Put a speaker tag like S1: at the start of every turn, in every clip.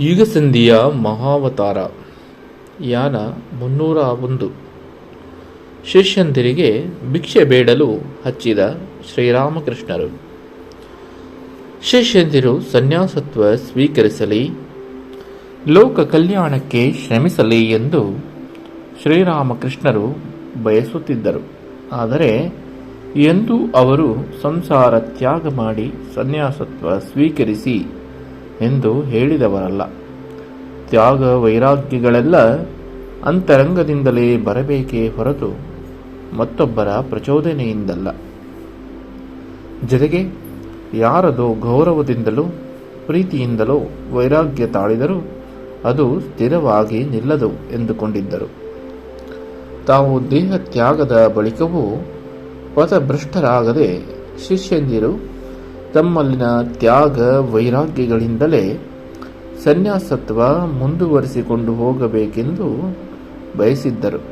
S1: ಯುಗಸಂಧಿಯ ಮಹಾವತಾರ, ಯಾನ ಮುನ್ನೂರ ಒಂದು. ಶಿಷ್ಯಂದಿರಿಗೆ ಭಿಕ್ಷೆ ಬೇಡಲು ಹಚ್ಚಿದ ಶ್ರೀರಾಮಕೃಷ್ಣರು. ಶಿಷ್ಯಂದಿರು ಸನ್ಯಾಸತ್ವ ಸ್ವೀಕರಿಸಲಿ, ಲೋಕ ಕಲ್ಯಾಣಕ್ಕೆ ಶ್ರಮಿಸಲಿ ಎಂದು ಶ್ರೀರಾಮಕೃಷ್ಣರು ಬಯಸುತ್ತಿದ್ದರು. ಆದರೆ ಎಂದು ಅವರು ಸಂಸಾರ ತ್ಯಾಗ ಮಾಡಿ ಸನ್ಯಾಸತ್ವ ಸ್ವೀಕರಿಸಿ ಎಂದು ಹೇಳಿದವರಲ್ಲ. ತ್ಯಾಗ ವೈರಾಗ್ಯಗಳೆಲ್ಲ ಅಂತರಂಗದಿಂದಲೇ ಬರಬೇಕೇ ಹೊರತು ಮತ್ತೊಬ್ಬರ ಪ್ರಚೋದನೆಯಿಂದಲ್ಲ. ಜೊತೆಗೆ ಯಾರದೋ ಗೌರವದಿಂದಲೋ ಪ್ರೀತಿಯಿಂದಲೋ ವೈರಾಗ್ಯ ತಾಳಿದರೂ ಅದು ಸ್ಥಿರವಾಗಿ ನಿಲ್ಲದು ಎಂದುಕೊಂಡಿದ್ದರು. ತಾವು ದೇಹ ತ್ಯಾಗದ ಬಳಿಕವೂ ಪಥಭ್ರಷ್ಟರಾಗದೆ ಶಿಷ್ಯಂದಿರು ತಮ್ಮಲ್ಲಿನ ತ್ಯಾಗ ವೈರಾಗ್ಯಗಳಿಂದಲೇ ಸನ್ಯಾಸತ್ವ ಮುಂದುವರಿಸಿಕೊಂಡು ಹೋಗಬೇಕೆಂದು ಬಯಸಿದ್ದರು.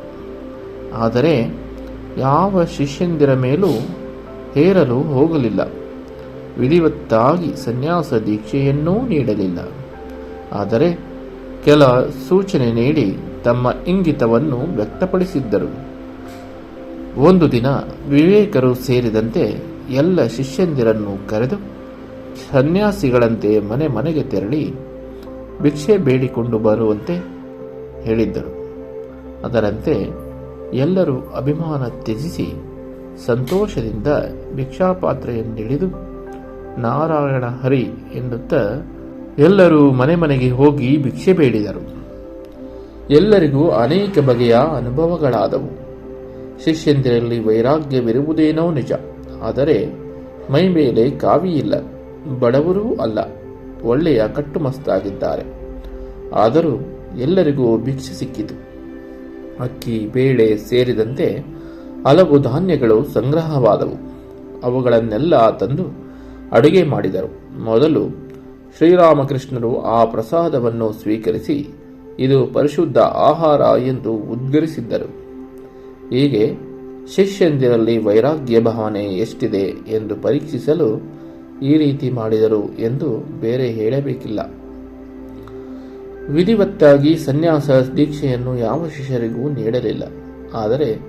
S1: ಆದರೆ ಯಾವ ಶಿಷ್ಯಂದಿರ ಮೇಲೂ ಹೇರಲು ಹೋಗಲಿಲ್ಲ. ವಿಧಿವತ್ತಾಗಿ ಸನ್ಯಾಸ ದೀಕ್ಷೆಯನ್ನೂ ನೀಡಲಿಲ್ಲ. ಆದರೆ ಕೆಲ ಸೂಚನೆ ನೀಡಿ ತಮ್ಮ ಇಂಗಿತವನ್ನು ವ್ಯಕ್ತಪಡಿಸಿದ್ದರು. ಒಂದು ದಿನ ವಿವೇಕರು ಸೇರಿದಂತೆ ಎಲ್ಲ ಶಿಷ್ಯಂದಿರನ್ನು ಕರೆದು ಸನ್ಯಾಸಿಗಳಂತೆ ಮನೆ ಮನೆಗೆ ತೆರಳಿ ಭಿಕ್ಷೆ ಬೇಡಿಕೊಂಡು ಬರುವಂತೆ ಹೇಳಿದ್ದರು. ಅದರಂತೆ ಎಲ್ಲರೂ ಅಭಿಮಾನ ತ್ಯಜಿಸಿ ಸಂತೋಷದಿಂದ ಭಿಕ್ಷಾಪಾತ್ರೆಯನ್ನಿಳಿದು, ನಾರಾಯಣ ಹರಿ ಎನ್ನುತ್ತಾ ಎಲ್ಲರೂ ಮನೆ ಮನೆಗೆ ಹೋಗಿ ಭಿಕ್ಷೆ ಬೇಡಿದರು. ಎಲ್ಲರಿಗೂ ಅನೇಕ ಬಗೆಯ ಅನುಭವಗಳಾದವು. ಶಿಷ್ಯಂದಿರಲ್ಲಿ ವೈರಾಗ್ಯವಿರುವುದೇನೋ ನಿಜ. ಆದರೆ ಮೈ ಮೇಲೆ ಕಾವಿಯಿಲ್ಲ ಬಡವರೂ ಅಲ್ಲ, ಒಳ್ಳೆಯ ಕಟ್ಟುಮಸ್ತಾಗಿದ್ದಾರೆ. ಆದರೂ ಎಲ್ಲರಿಗೂ ಭಿಕ್ಷೆ ಸಿಕ್ಕಿತು. ಅಕ್ಕಿ, ಬೇಳೆ ಸೇರಿದಂತೆ ಹಲವು ಧಾನ್ಯಗಳು ಸಂಗ್ರಹವಾದವು. ಅವುಗಳನ್ನೆಲ್ಲ ತಂದು ಅಡುಗೆ ಮಾಡಿದರು. ಮೊದಲು ಶ್ರೀರಾಮಕೃಷ್ಣರು ಆ ಪ್ರಸಾದವನ್ನು ಸ್ವೀಕರಿಸಿ, ಇದು ಪರಿಶುದ್ಧ ಆಹಾರ ಎಂದು ಉದ್ಗರಿಸಿದ್ದರು. ಹೀಗೆ ಶಿಷ್ಯಂದಿರಲ್ಲಿ ವೈರಾಗ್ಯ ಭಾವನೆ ಎಷ್ಟಿದೆ ಎಂದು ಪರೀಕ್ಷಿಸಲು ಈ ರೀತಿ ಮಾಡಿದರು ಎಂದು ಬೇರೆ ಹೇಳಬೇಕಿಲ್ಲ. ವಿಧಿವತ್ತಾಗಿ ಸನ್ಯಾಸ ದೀಕ್ಷೆಯನ್ನು ಯಾವ ಶಿಷ್ಯರಿಗೂ ನೀಡಲಿಲ್ಲ. ಆದರೆ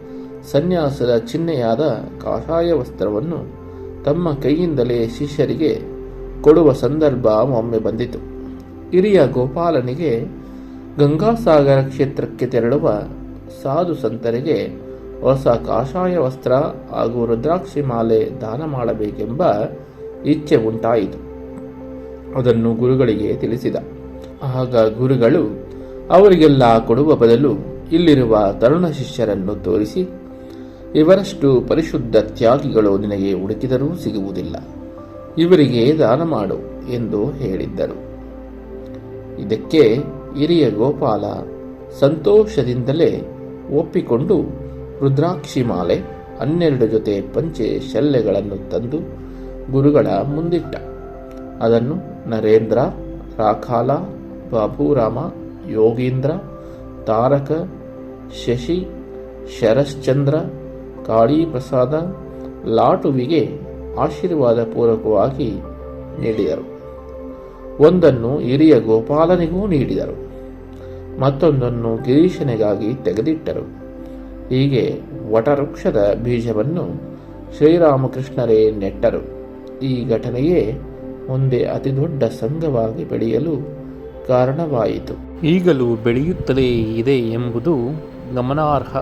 S1: ಸನ್ಯಾಸದ ಚಿಹ್ನೆಯಾದ ಕಾಷಾಯ ವಸ್ತ್ರವನ್ನು ತಮ್ಮ ಕೈಯಿಂದಲೇ ಶಿಷ್ಯರಿಗೆ ಕೊಡುವ ಸಂದರ್ಭ ಒಮ್ಮೆ ಬಂದಿತು. ಹಿರಿಯ ಗೋಪಾಲನಿಗೆ ಗಂಗಾಸಾಗರ ಕ್ಷೇತ್ರಕ್ಕೆ ತೆರಳುವ ಸಾಧು ಸಂತರಿಗೆ ಹೊಸ ಕಾಷಾಯ ವಸ್ತ್ರ ಹಾಗೂ ರುದ್ರಾಕ್ಷಿ ಮಾಲೆ ದಾನ ಮಾಡಬೇಕೆಂಬ ಇಚ್ಛೆ ಉಂಟಾಯಿತು. ಅದನ್ನು ಗುರುಗಳಿಗೆ ತಿಳಿಸಿದ. ಆಗ ಗುರುಗಳು, ಅವರಿಗೆಲ್ಲ ಕೊಡುವ ಬದಲು ಇಲ್ಲಿರುವ ತರುಣ ಶಿಷ್ಯರನ್ನು ತೋರಿಸಿ, ಇವರಷ್ಟು ಪರಿಶುದ್ಧ ತ್ಯಾಗಿಗಳು ನಿನಗೆ ಹುಡುಕಿದರೂ ಸಿಗುವುದಿಲ್ಲ. ಇವರಿಗೆ ದಾನ ಮಾಡು ಎಂದು ಹೇಳಿದ್ದರು. ಇದಕ್ಕೆ ಹಿರಿಯ ಗೋಪಾಲ ಸಂತೋಷದಿಂದಲೇ ಒಪ್ಪಿಕೊಂಡು ರುದ್ರಾಕ್ಷಿ ಮಾಲೆ ಹನ್ನೆರಡು ಜೊತೆ ಪಂಚೆ ಶಲ್ಯಗಳನ್ನು ತಂದು ಗುರುಗಳ ಮುಂದಿಟ್ಟ. ಅದನ್ನು ನರೇಂದ್ರ, ರಾಖಾಲ, ಬಾಬುರಾಮ, ಯೋಗೀಂದ್ರ, ತಾರಕ, ಶಶಿ, ಶರಶ್ಚಂದ್ರ, ಕಾಳೀಪ್ರಸಾದ, ಲಾಟುವಿಗೆ ಆಶೀರ್ವಾದ ಪೂರ್ವಕವಾಗಿ ನೀಡಿದರು. ಒಂದನ್ನು ಹಿರಿಯ ಗೋಪಾಲನಿಗೂ ನೀಡಿದರು. ಮತ್ತೊಂದನ್ನು ಗಿರೀಶನಿಗಾಗಿ ತೆಗೆದಿಟ್ಟರು. ಹೀಗೆ ವಟವೃಕ್ಷದ ಬೀಜವನ್ನು ಶ್ರೀರಾಮಕೃಷ್ಣರೇ ನೆಟ್ಟರು. ಈ ಘಟನೆಯೇ ಮುಂದೆ ಅತಿದೊಡ್ಡ ಸಂಘವಾಗಿ ಬೆಳೆಯಲು ಕಾರಣವಾಯಿತು. ಈಗಲೂ ಬೆಳೆಯುತ್ತಲೇ ಇದೆ ಎಂಬುದು ಗಮನಾರ್ಹ.